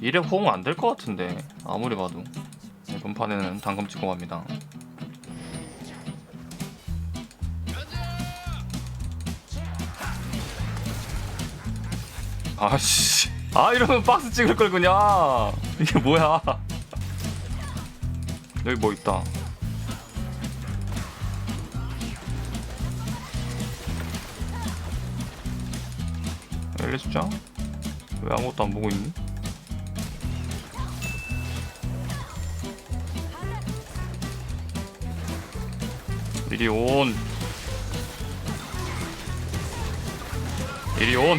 이래 호응 안 될 것 같은데 아무리 봐도. 이번 판에는 단검 찍고 갑니다 아씨 아 이러면 박스 찍을 걸 그냥 이게 뭐야 여기 뭐 있다 엘리스장 왜 아무것도 안 보고 있니? 이리 온. 이리 온.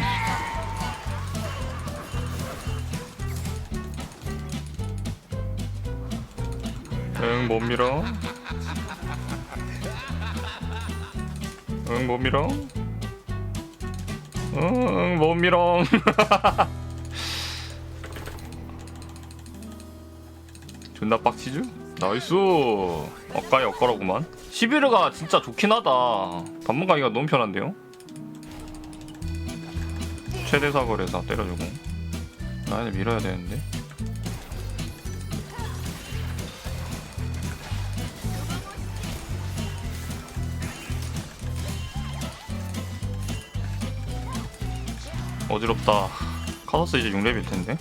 응, 못 밀어. 응, 못 밀어. 응, 못 밀어. 존나 빡치죠? 나이스. 엇가이 엇가라구만. 11호가 진짜 좋긴 하다. 반문 가기가 너무 편한데요? 최대 사거리에서 때려주고. 라인을 밀어야 되는데. 어지럽다. 카서스 이제 6렙일 텐데.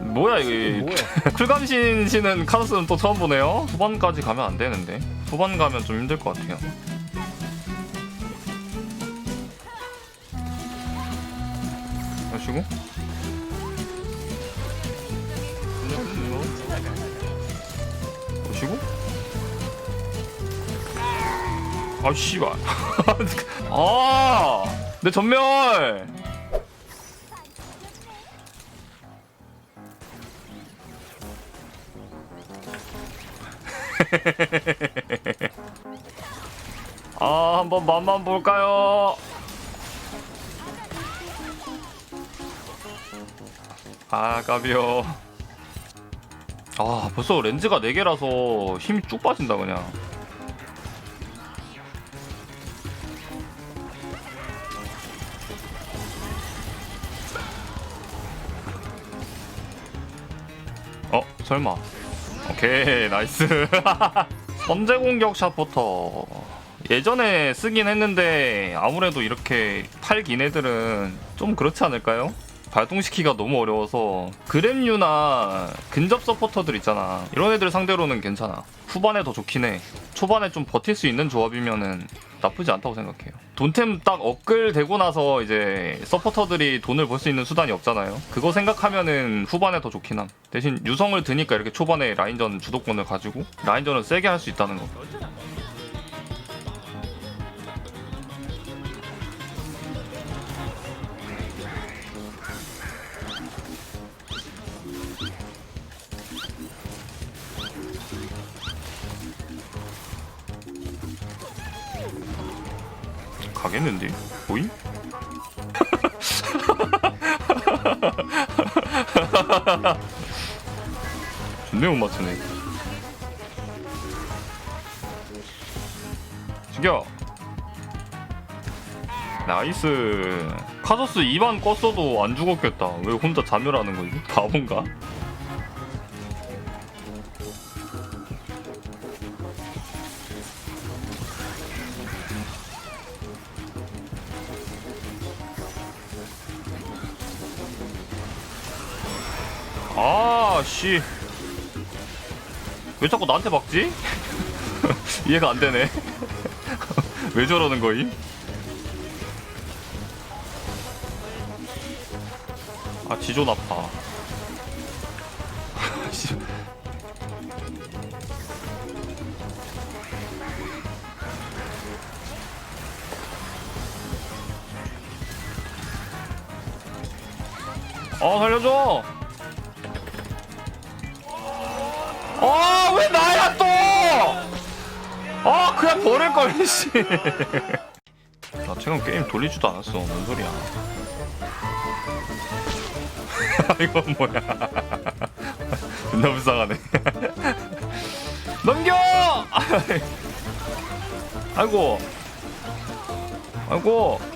뭐야 이거 뭐야? 쿨감신 씨는 카서스는 또 처음 보네요. 후반까지 가면 안 되는데. 후반 가면 좀 힘들 것 같아요. 마시고. 마시고. 아 씨발. 아, 내 전멸. 아, 한번 맛만 볼까요? 아, 까비요. 아, 벌써 렌즈가 4개라서 힘이 쭉 빠진다, 그냥. 어, 설마. 오케이, 나이스. 선제 공격 샷부터. 예전에 쓰긴 했는데 아무래도 이렇게 팔긴 애들은 좀 그렇지 않을까요? 발동시키기가 너무 어려워서. 그램류나 근접 서포터들 있잖아. 이런 애들 상대로는 괜찮아. 후반에 더 좋긴 해. 초반에 좀 버틸 수 있는 조합이면은 나쁘지 않다고 생각해요 돈템 딱 업글 되고 나서 이제 서포터들이 돈을 벌 수 있는 수단이 없잖아요. 그거 생각하면은 후반에 더 좋긴 함. 대신 유성을 드니까 이렇게 초반에 라인전 주도권을 가지고 라인전을 세게 할 수 있다는 거 가겠는데? 보임? 존내 못 맞추네. 죽여. 나이스. 카서스 2반 껐어도 안 죽었겠다. 왜 혼자 자멸하는 거지? 바본가? 아, 씨. 왜 자꾸 나한테 박지? 이해가 안 되네. 왜 저러는 거임? 아, 지존 아파. 씨. 어, 살려줘! 아, 왜 나야 또! 아, 그냥 버릴 걸, 씨. 나 지금 게임 돌리지도 않았어. 뭔 소리야. 이건 뭐야? 존나 불쌍하네. 넘겨! 아이고. 아이고.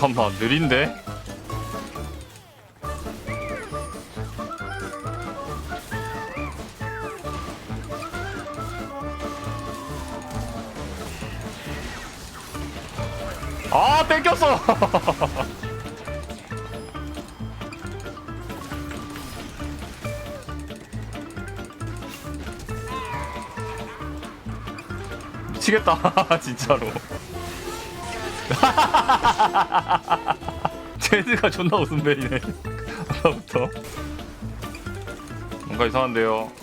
잠깐만, 느린데? 아, 뺏겼어! 미치겠다, 진짜로. 제드가 존나 웃음벨이네. 아까부터. 뭔가 이상한데요.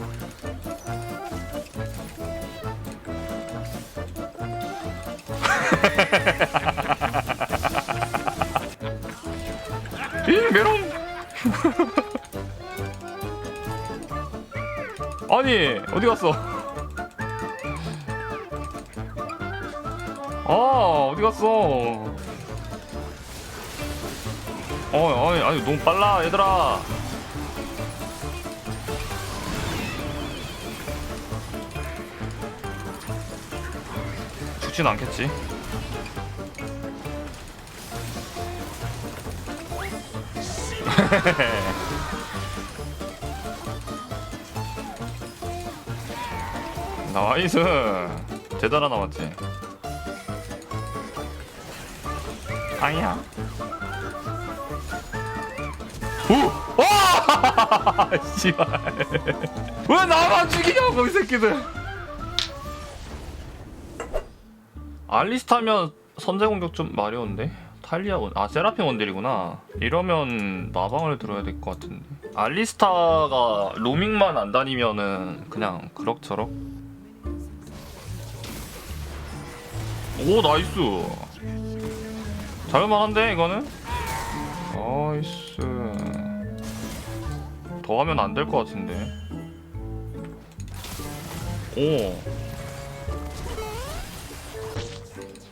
이 메롱. 아니 어디 갔어? 아 어디 갔어? 어 아니 아니 너무 빨라 얘들아. 죽진 않겠지. 나이스 하나 남았지 아니야 오! 와! 씨발 왜 나만 죽이냐고 이 새끼들 알리스타면 선제 공격 좀 마려운데 탈리아 원, 아 세라핀 원딜이구나. 이러면 마방을 들어야 될 것 같은데. 알리스타가 로밍만 안 다니면은 그냥 그럭저럭. 오 나이스. 잘만한데 이거는? 나이스. 더 하면 안 될 것 같은데. 오.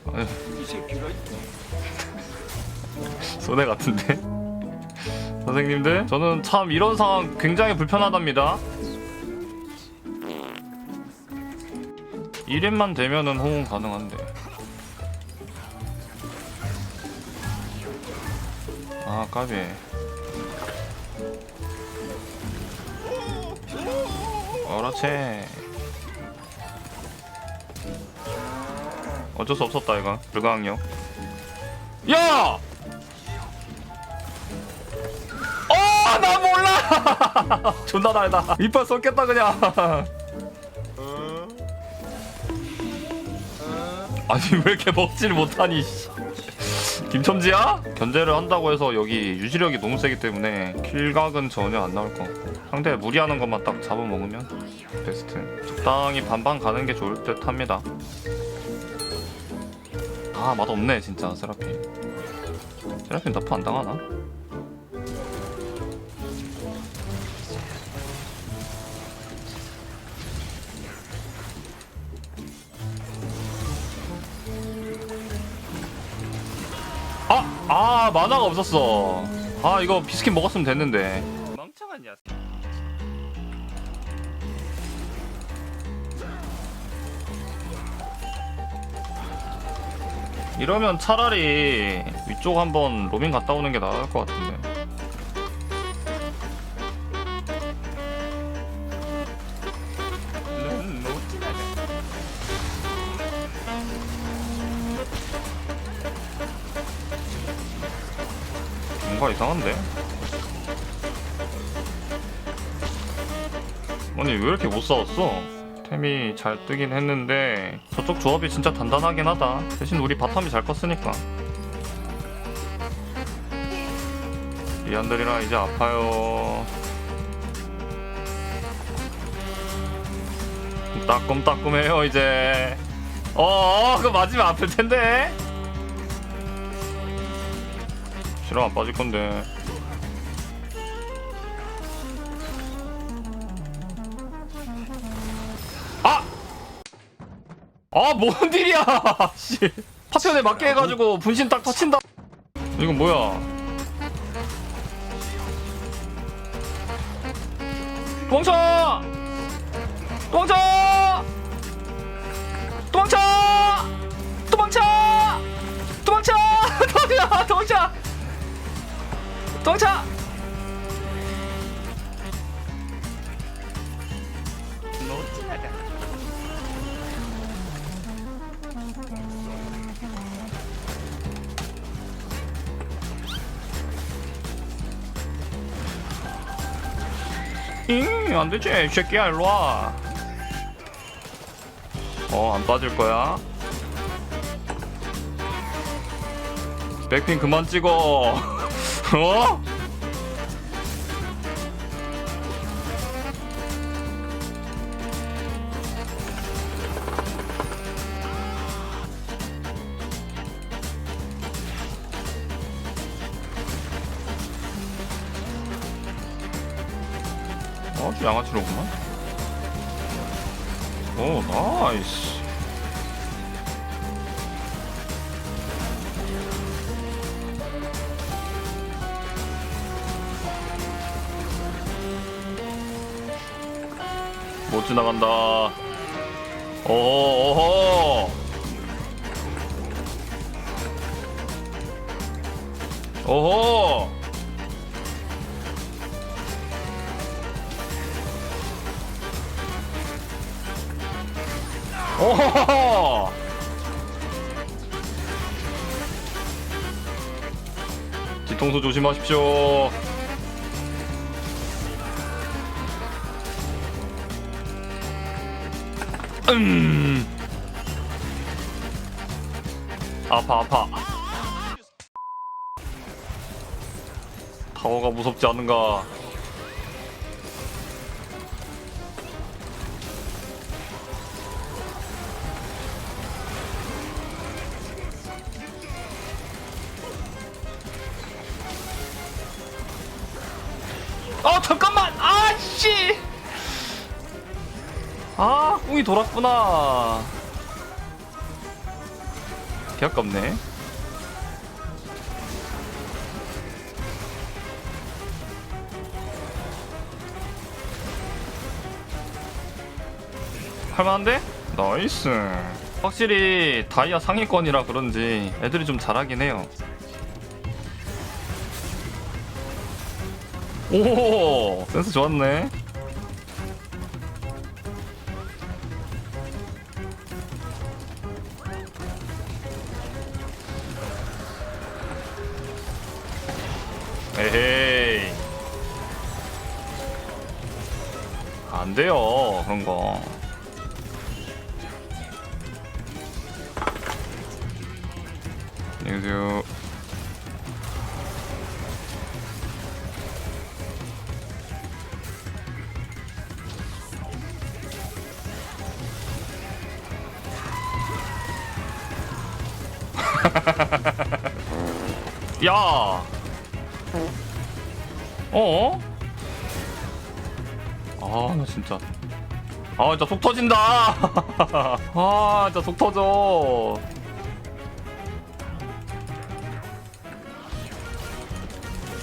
손해 같은데? 선생님들 저는 참 이런 상황 굉장히 불편하답니다 1인만 되면은 호응 가능한데 아 까비 그렇지 어쩔 수 없었다 이거 불가항력 야! 어, 나 몰라. 존나 달다. 이빨 썩겠다 그냥. 아니 왜 이렇게 먹지를 못하니? 씨. 김첨지야? 견제를 한다고 해서 여기 유지력이 너무 세기 때문에 킬각은 전혀 안 나올 것 같고 상대 무리하는 것만 딱 잡아먹으면 베스트 적당히 반반 가는 게 좋을 듯 합니다 아 맛없네 진짜 세라핀 세라핀 너프 안 당하나? 아! 아 만화가 없었어. 아 이거 비스킷 먹었으면 됐는데. 멍청한 녀석. 이러면 차라리 위쪽 한번 로밍 갔다 오는 게 나을 것 같은데 뭔가 이상한데? 아니 왜 이렇게 못 싸웠어? 템이 잘 뜨긴 했는데 저쪽 조합이 진짜 단단하긴 하다. 대신 우리 바텀이 잘 컸으니까. 리안들이랑 이제 아파요. 따끔따끔해요 이제. 어어 그거 맞으면 아플 텐데 싫어 안 빠질 건데 아! 아, 뭔 딜이야! 씨. 파편에 맞게 해가지고 분신 딱 터친다. 이건 뭐야? 도망쳐! 도망쳐! 도망쳐! 도망쳐! 도망쳐! 도망쳐! 도망쳐! 도망쳐! 잉, 안 되지. 이 새끼야, 일로 와. 어, 안 빠질 거야. 백핑 그만 찍어. 어? 어, 저 양아치로구만. 오, 나이스. 못 지나간다. 오호, 오호. 오호. 오호. 뒤통수 조심하십시오. 음. 아파 아파. 타워가 무섭지 않은가? 어 잠깐만 아씨 아 꿍이 돌았구나. 개 아깝네. 할만한데? 나이스. 확실히 다이아 상위권이라 그런지 애들이 좀 잘하긴 해요. 오 센스 좋았네 에헤이. 안 돼요 그런 거. 안녕히 계세요. 야 어? 아, 나 진짜. 아, 진짜 속 터진다. 아, 진짜 속 터져.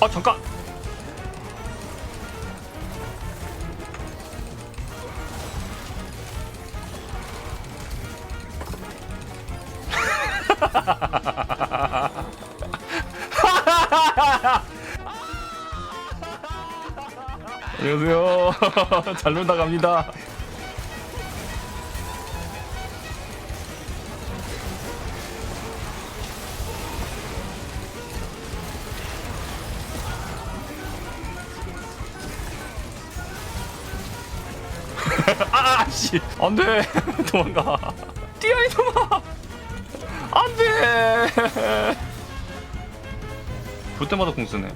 아, 잠깐. 안녕하세요. 잘 놀다 갑니다. 아, 씨. 안 돼. 도망가. 뛰어, 이놈아. 안 돼. 볼 때마다 공 쓰네.